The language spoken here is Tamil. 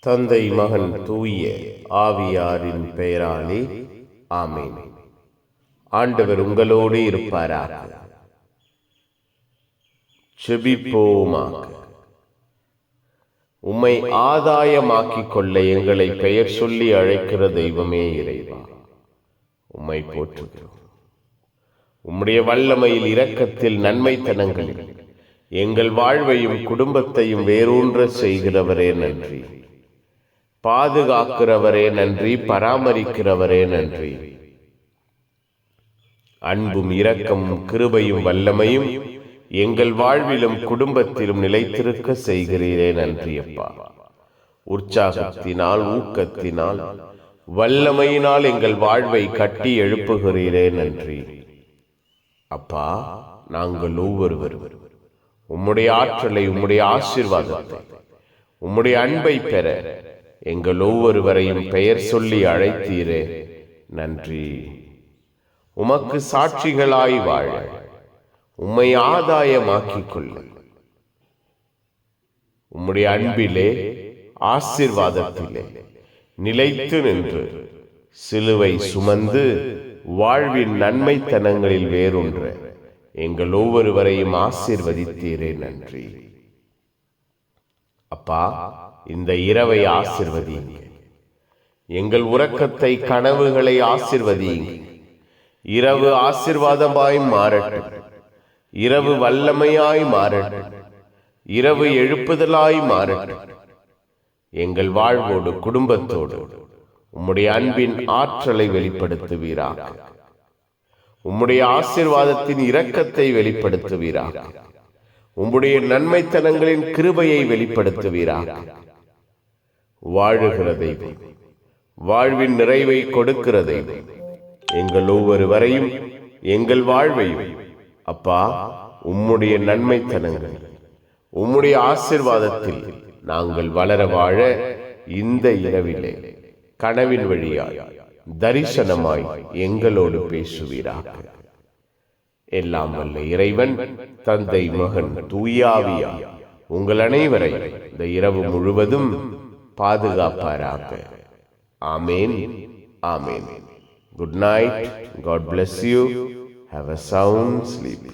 தந்தை மகன் தூய ஆவியாரின் பெயராலே ஆமேன். ஆண்டவர் உங்களோடு இருப்பாராக. செபிப்போமாக. உம்மை ஆதாயமாக்கிக் கொள்ள எங்களை பெயர் சொல்லி அழைக்கிற தெய்வமே இறைவா. உம்மை போற்றுகிறோம். உம்முடைய வல்லமையில் இரக்கத்தில் நன்மைத்தனங்களில் எங்கள் வாழ்வையும் குடும்பத்தையும் வேரூன்ற செய்கிறவரே நன்றி. பாதுகாக்கிறவரே நன்றி பராமரிக்கிறவரே நன்றி. அன்பும் இரக்கமும் கிருபையும் வல்லமையும் எங்கள் வாழ்விலும் குடும்பத்திலும் நிலைத்திருக்க செய்கிறீரே நன்றி அப்பா. உற்சாகத்தினால் ஊக்கத்தினால் வல்லமையினால் எங்கள் வாழ்வை கட்டி எழுப்புகிறீரே நன்றி. அப்பா நாங்கள் ஒவ்வொருவரும் உம்முடைய ஆற்றலை உம்முடைய ஆசிர்வாதத்தை உம்முடைய அன்பை பெற எங்கள் ஒவ்வொருவரையும் பெயர் சொல்லி அழைத்தீரே. நன்றி. உமக்கு சாட்சிகளாய் வாழ. உம்மை ஆதாயமாக்கிக் கொள்ள உம்முடைய அன்பிலே ஆசிர்வாதத்திலே நிலைத்து நின்று சிலுவை சுமந்து வாழ்வின் நன்மைத்தனங்களில் வேறொன்று எங்கள் ஒவ்வொருவரையும் ஆசிர்வதித்தீரே. நன்றி. அப்பா இந்த இரவை ஆசிர்வதியுங்க எங்கள் உறக்கத்தை கனவுகளை ஆசிர்வதியுங்க இரவு ஆசிர்வாதமாய் மாறட்டும். இரவு வல்லமையாய் மாறட்டும். இரவு எழுப்புதலாய் மாறட்டும். எங்கள் வாழ்வோடு குடும்பத்தோடு உம்முடைய அன்பின் ஆற்றலை வெளிப்படுத்துவீராக. உம்முடைய ஆசிர்வாதத்தின் இரக்கத்தை வெளிப்படுத்துவீராக. உம்முடைய நன்மைத்தனங்களின் கிருபையை வெளிப்படுத்துவீராக வாழுகிற தெய்வம். வாழ்வின் நிறைவை கொடுக்கிற தெய்வம். எங்கள் ஒவ்வொருவரையும் எங்கள் வாழ்வையும் அப்பா உம்முடைய நன்மைத்தனங்கள் உம்முடைய ஆசிர்வாதத்தில் நாங்கள் வளர வாழ இந்த இரவிலே கனவின் வழியாய் தரிசனமாய் எங்களோடு பேசுவீராக. எல்லாம் வல்ல இறைவன் தந்தை மகன் தூயாவியா உங்கள் அனைவரை இந்த இரவு முழுவதும் பாதுகாப்பாராக. ஆமேன் ஆமேன். Good night God bless you have a sound sleep